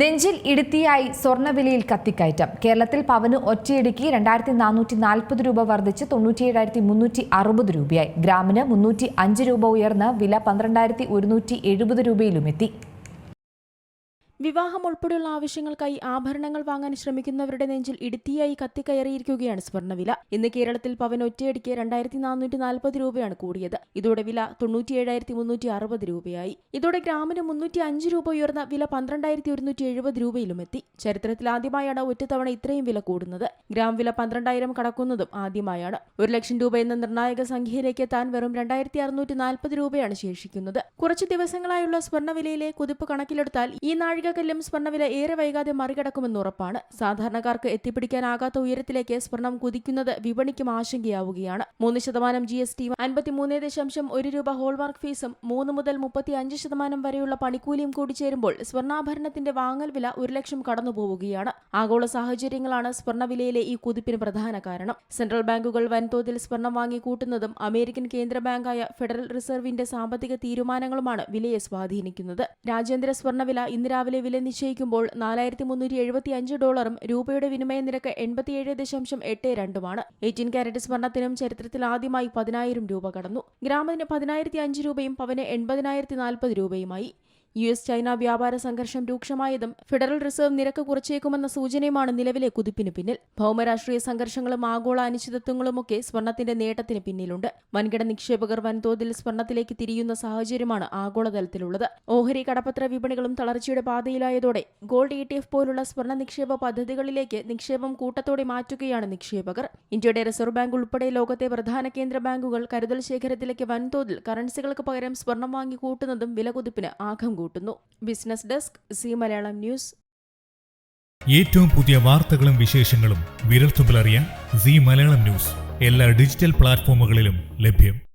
നെഞ്ചിൽ ഇടുത്തിയായി സ്വർണവിലയിൽ കത്തിക്കയറ്റം. കേരളത്തിൽ പവന് ഒറ്റയടിക്ക് രണ്ടായിരത്തി നാനൂറ്റി നാൽപ്പത് രൂപ വർദ്ധിച്ച് തൊണ്ണൂറ്റിയേഴായിരത്തി മുന്നൂറ്റി അറുപത് രൂപയായി. ഗ്രാമിന് മുന്നൂറ്റി അഞ്ച് രൂപ ഉയർന്ന് വില പന്ത്രണ്ടായിരത്തി ഒരുന്നൂറ്റി എഴുപത് രൂപയിലുമെത്തി. വിവാഹം ഉൾപ്പെടെയുള്ള ആവശ്യങ്ങൾക്കായി ആഭരണങ്ങൾ വാങ്ങാൻ ശ്രമിക്കുന്നവരുടെ നെഞ്ചിൽ ഇടുത്തിയായി കത്തിക്കയറിയിരിക്കുകയാണ് സ്വർണവില. ഇന്ന് കേരളത്തിൽ പവൻ ഒറ്റയടിക്ക് രണ്ടായിരത്തി നാനൂറ്റി നാൽപ്പത് രൂപയാണ് കൂടിയത്. ഇതോടെ വില തൊണ്ണൂറ്റിയേഴായിരത്തി മുന്നൂറ്റി അറുപത് രൂപയായി. ഇതോടെ ഗ്രാമിന് മുന്നൂറ്റി അഞ്ച് രൂപ ഉയർന്ന വില പന്ത്രണ്ടായിരത്തി ഒരുന്നൂറ്റി എഴുപത് രൂപയിലും എത്തി. ചരിത്രത്തിൽ ആദ്യമായാണ് ഒറ്റത്തവണ ഇത്രയും വില കൂടുന്നത്. ഗ്രാം വില പന്ത്രണ്ടായിരം കടക്കുന്നതും ആദ്യമായാണ്. ഒരു ലക്ഷം രൂപ എന്ന നിർണായക സംഖ്യയിലേക്ക് എത്താൻ വെറും രണ്ടായിരത്തി അറുന്നൂറ്റി നാൽപ്പത് രൂപയാണ് ശേഷിക്കുന്നത്. കുറച്ച് ദിവസങ്ങളായുള്ള സ്വർണവിലയിലെ കുതിപ്പ് കണക്കിലെടുത്താൽ ഈ നാഴികക്കല്ലും സ്വർണവില ഏറെ വൈകാതെ മറികടക്കുമെന്ന് ഉറപ്പാണ്. സാധാരണക്കാർക്ക് എത്തിപ്പിടിക്കാനാകാത്ത ഉയരത്തിലേക്ക് സ്വർണം കുതിക്കുന്നത് വിപണിക്കും ആശങ്കയാവുകയാണ്. മൂന്ന് ശതമാനം ജി എസ് ടി അൻപത്തിമൂന്ന് ദശാംശം ഒരു രൂപ ഹോൾമാർക്ക് ഫീസും മൂന്ന് മുതൽ മുപ്പത്തി അഞ്ച് ശതമാനം വരെയുള്ള പണിക്കൂലിയും കൂടി ചേരുമ്പോൾ സ്വർണാഭരണത്തിന്റെ വാങ്ങൽ വില ഒരു ലക്ഷം കടന്നുപോവുകയാണ്. ആഗോള സാഹചര്യങ്ങളാണ് സ്വർണവിലയിലെ ഈ കുതിപ്പിന് പ്രധാന കാരണം. സെൻട്രൽ ബാങ്കുകൾ വൻതോതിൽ സ്വർണം വാങ്ങി കൂട്ടുന്നതും അമേരിക്കൻ കേന്ദ്ര ബാങ്കായ ഫെഡറൽ റിസർവിന്റെ സാമ്പത്തിക തീരുമാനങ്ങളുമാണ് വിലയെ സ്വാധീനിക്കുന്നത്. രാജ്യാന്തര സ്വർണവില ഇന്ന് രാവിലെ വില നിശ്ചയിക്കുമ്പോൾ നാലായിരത്തി മുന്നൂറ്റി എഴുപത്തി അഞ്ച് ഡോളറും രൂപയുടെ വിനിമയ നിരക്ക് എൺപത്തിയേഴ് ദശാംശം എട്ട് രണ്ടുമാണ്. എയ്റ്റീൻ കാരറ്റ് സ്വർണത്തിനും ചരിത്രത്തിൽ ആദ്യമായി പതിനായിരം രൂപ കടന്നു. ഗ്രാമത്തിന് പതിനായിരത്തി അഞ്ച് രൂപയും പവന് എൺപതിനായിരത്തി നാൽപ്പത് രൂപയുമായി. യു എസ് ചൈന വ്യാപാര സംഘർഷം രൂക്ഷമായതും ഫെഡറൽ റിസർവ് നിരക്ക് കുറച്ചേക്കുമെന്ന സൂചനയുമാണ് നിലവിലെ കുതിപ്പിന് പിന്നിൽ. ഭൗമരാഷ്ട്രീയ സംഘർഷങ്ങളും ആഗോള അനിശ്ചിതത്വങ്ങളുമൊക്കെ സ്വർണത്തിന്റെ നേട്ടത്തിന് പിന്നിലുണ്ട്. വൻകിട നിക്ഷേപകർ വൻതോതിൽ സ്വർണത്തിലേക്ക് തിരിയുന്ന സാഹചര്യമാണ് ആഗോളതലത്തിലുള്ളത്. ഓഹരി കടപ്പത്ര വിപണികളും തളർച്ചയുടെ പാതയിലായതോടെ ഗോൾഡ് ഇ ടി എഫ് പോലുള്ള സ്വർണ നിക്ഷേപ പദ്ധതികളിലേക്ക് നിക്ഷേപം കൂട്ടത്തോടെ മാറ്റുകയാണ് നിക്ഷേപകർ. ഇന്ത്യയുടെ റിസർവ് ബാങ്ക് ഉൾപ്പെടെ ലോകത്തെ പ്രധാന കേന്ദ്ര ബാങ്കുകൾ കരുതൽ ശേഖരത്തിലേക്ക് വൻതോതിൽ കറൻസികൾക്ക് പകരം സ്വർണം വാങ്ങി കൂട്ടുന്നതും വിലകുതിപ്പിന് ആഘം കൂട്ടുന്നു. Business desk Zee Malayalam news ഏറ്റവും പുതിയ വാർത്തകളും വിശേഷങ്ങളും വിരൽത്തുമ്പിലറിയാൻ സി മലയാളം ന്യൂസ് എല്ലാ ഡിജിറ്റൽ പ്ലാറ്റ്ഫോമുകളിലും ലഭ്യം.